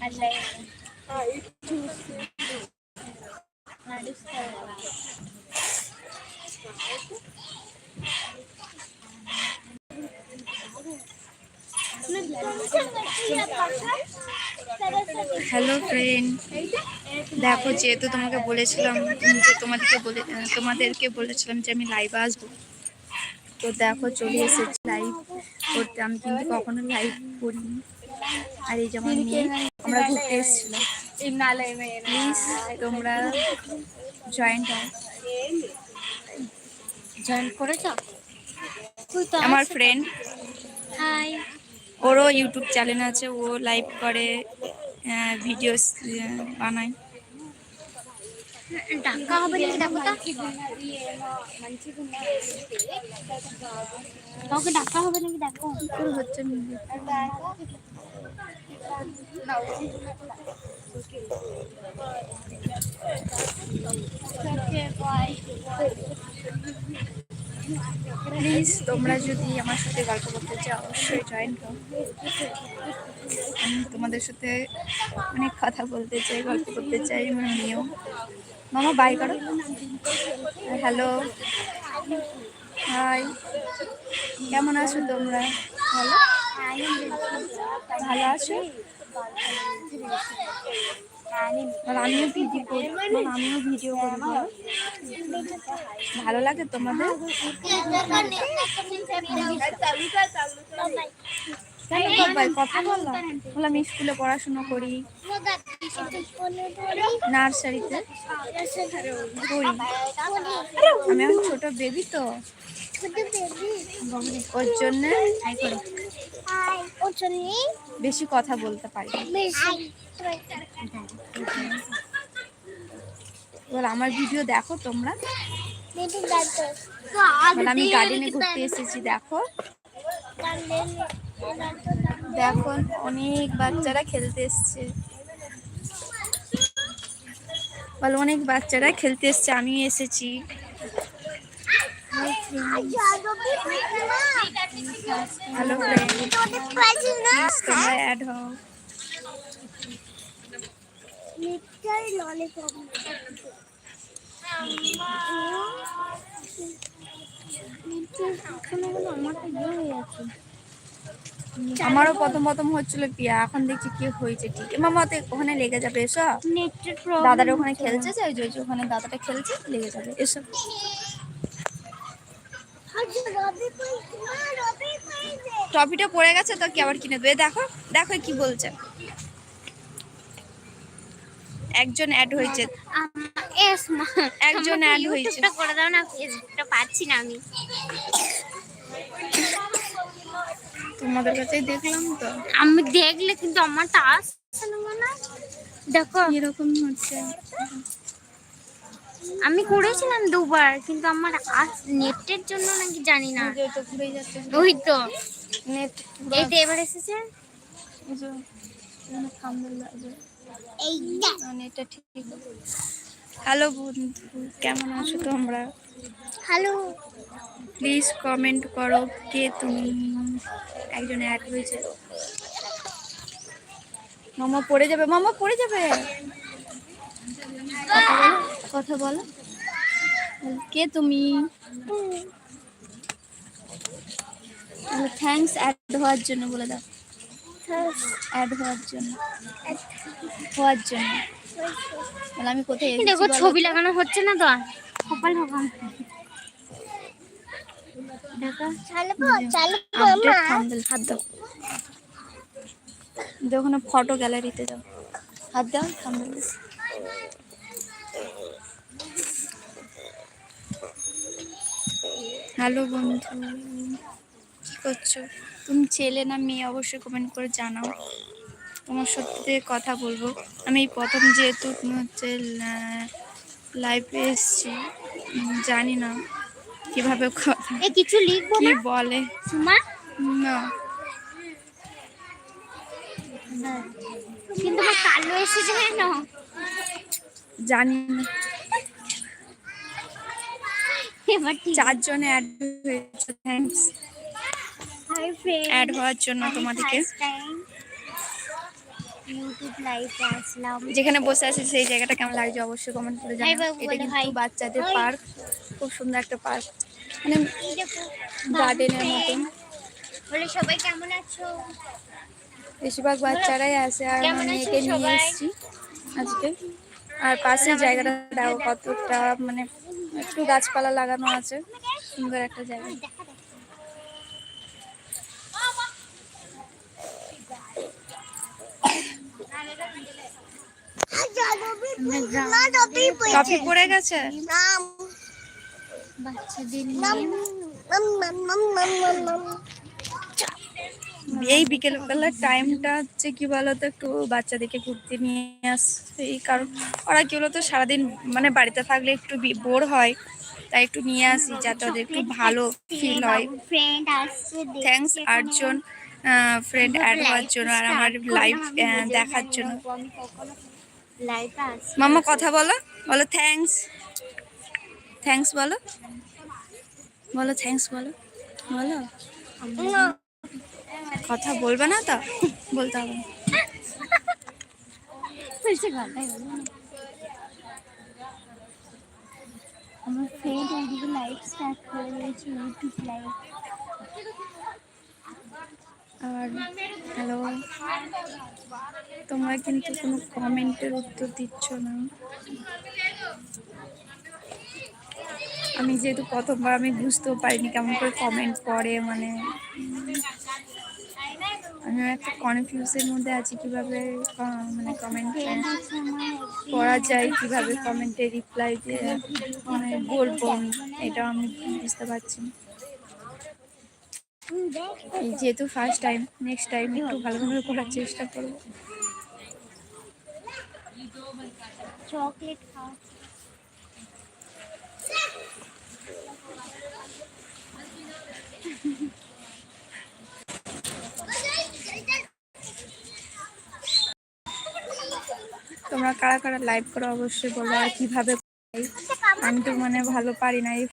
అట్లా hello friend দেখো যেহেতু তোমাকে বলেছিলাম যে তোমাদেরকে বলে তোমাদেরকে বলেছিলাম যে আমি লাইভে আসবো তো দেখো চলে এসেছি লাইভ করতে আমি কিন্তু কখনো লাইভ করিনি আর এই যেমন মেয়ে আমরা ঘুরতে এসেছিলাম প্লিজ তোমরা জয়েন্ট হও জয়েন করেছ? আমার ফ্রেন্ড হাই ওরও ইউটিউব চ্যানেল আছে ও লাইভ করে ভিডিওস বানায়। ডাক্কা হবে নাকি দেখো তো কাউকে ডাক্কা হবে নাকি দেখো হচ্ছে আমি দেখতে পাচ্ছি না। প্লিজ তোমরা যদি আমার সাথে গল্প করতে চাও, অবশ্যই জয়েন হও আমি তোমাদের সাথে অনেক কথা বলতে চাই, গল্প করতে চাই মানে নিও মামা বাই করো। হ্যালো হাই কেমন আছো তোমরা? ভালো? ভালো আছো? আর আমিও ভিডিও করি। আমিও ভিডিও করি ভালো লাগে তোমাদের? কেন কথা বললাম বললাম স্কুলে পড়াশুনো করি। নার্সারিতে। করি। আমি এখন ছোট বেবি তো। ওর জন্য বেশি কথা বলতে পারি। এবার আমার ভিডিও দেখো তোমরা। মানে আমি গার্ডেনে ঘুরতে এসেছি দেখো। দেখো অনেক বাচ্চারা খেলতে এসছে। বলো অনেক বাচ্চারা খেলতে এসছে আমিও এসেছি। হ্যালো ফ্রেন্ড তোমরা অ্যাড হও আমারও প্রথম প্রথম হচ্ছিল পিয়া এখন দেখছি কি হয়েছে ঠিক। মামা তো ওখানে লেগে যাবে এসো। দাদার ওখানে খেলছে যে ওই ওখানে দাদাটা খেলছে লেগে যাবে এসো। টপিটা পড়ে গেছে তো কি আবার কিনে দেবে? দেখো দেখো কি বলছে। একজন অ্যাড হয়েছে। একজন অ্যাড হয়েছে। করে দাও না ফেসবুকটা পাচ্ছি না আমি তোমাদের কাছেই দেখলাম তো। আমি দেখলে কিন্তু আমারটা আসছে না। দেখো। এরকম হচ্ছে? আমি করেছিলাম দুবার কিন্তু আমার নেটের জন্য নাকি জানি না। ওই তো নেট এই তো এবার এসেছে? হ্যালো বন্ধু কেমন আছো তোমরা? হ্যালো। প্লিজ কমেন্ট করো কে তুমি? একজন অ্যাড হয়েছে। মামা পড়ে যাবে মামা পড়ে যাবে। কথা বলো। কে তুমি? থ্যাঙ্কস অ্যাড হওয়ার জন্য বলে দাও। অ্যাড হওয়ার জন্য। হওয়ার জন্য। তাহলে আমি কোথায় দেখো ছবি লাগানো হচ্ছে না তো? কপাল ভগবান দেখো। ফটো গ্যালারিতে যাও। হাত দাও থাম্বনেল হ্যালো বন্ধু কি করছ? তুমি ছেলে না মেয়ে অবশ্যই কমেন্ট করে জানাও। তোমার সাথে কথা বলব। আমি প্রথম যেহেতু হচ্ছে লাইভে এসছি জানি না কীভাবে কথা কিছু লিখব কি বলে। সুমা? না। কিন্তু কালো এসেছে কেন জানি না। চারজনে অ্যাড হয়েছে থ্যাঙ্কস হাই ফ্রেন্ড অ্যাড হওয়ার জন্য তোমাদেরকে। যেখানে বসে আছি সেই জায়গাটা কেমন লাগছে অবশ্যই কমেন্ট করে হাই এটা কিন্তু বাচ্চাদের পার্ক খুব সুন্দর একটা পার্ক মানে গার্ডেনের মতন। বলে সবাই কেমন আছো? বেশিরভাগ বাচ্চারাই আছে আর একে নিয়ে এসেছি আজকে। আর পাশে জায়গাটা দেখো কতটা মানে একটু গাছপালা লাগানো আছে সুন্দর একটা জায়গা মাম মাম মাম গেছে মাম নিয়ে এই বিকেল বেলার টাইমটা হচ্ছে কি বলতো, একটু বাচ্চাদেরকে ঘুরতে নিয়ে আসছে। এই কারণ ওরা কি বলতো, সারাদিন মানে বাড়িতে থাকলে একটু বোর হয়। তাই একটু নিয়ে আসি যাতে ওদের একটু ভালো ফিল হয়। থ্যাঙ্কস আটজন ফ্রেন্ড অ্যাড হওয়ার জন্য আর আমার লাইভ দেখার জন্য। আসছে কথা বলো বলো থ্যাঙ্কস থ্যাঙ্কস বলো। বলো থ্যাঙ্কস বলো। বলো। কথা বলবে না তো? বলতে হবে। আমার ফ্রেন্ড ওইদিকে লাইভ স্টার্ট করে দিয়েছে ইউটিউব লাইভ আর হ্যালো তোমরা কিন্তু কোনো কমেন্টের উত্তর দিচ্ছ না। আমি যেহেতু প্রথমবার, আমি বুঝতেও পারিনি কেমন করে কমেন্ট করে মানে আমি একটা কনফিউজের মধ্যে আছি কীভাবে মানে কমেন্ট করা যায়, কীভাবে কমেন্টে রিপ্লাই দিয়ে মানে বলব, এটাও আমি বুঝতে পারছি যেহেতু ফার্স্ট টাইম নেক্সট টাইম একটু ভালোভাবে করার চেষ্টা করব। চকলেট খাওয়া। তোমরা কারা কারা লাইভ করো অবশ্যই বলো আর কীভাবে আমি তো মানে ভালো পারি না। এই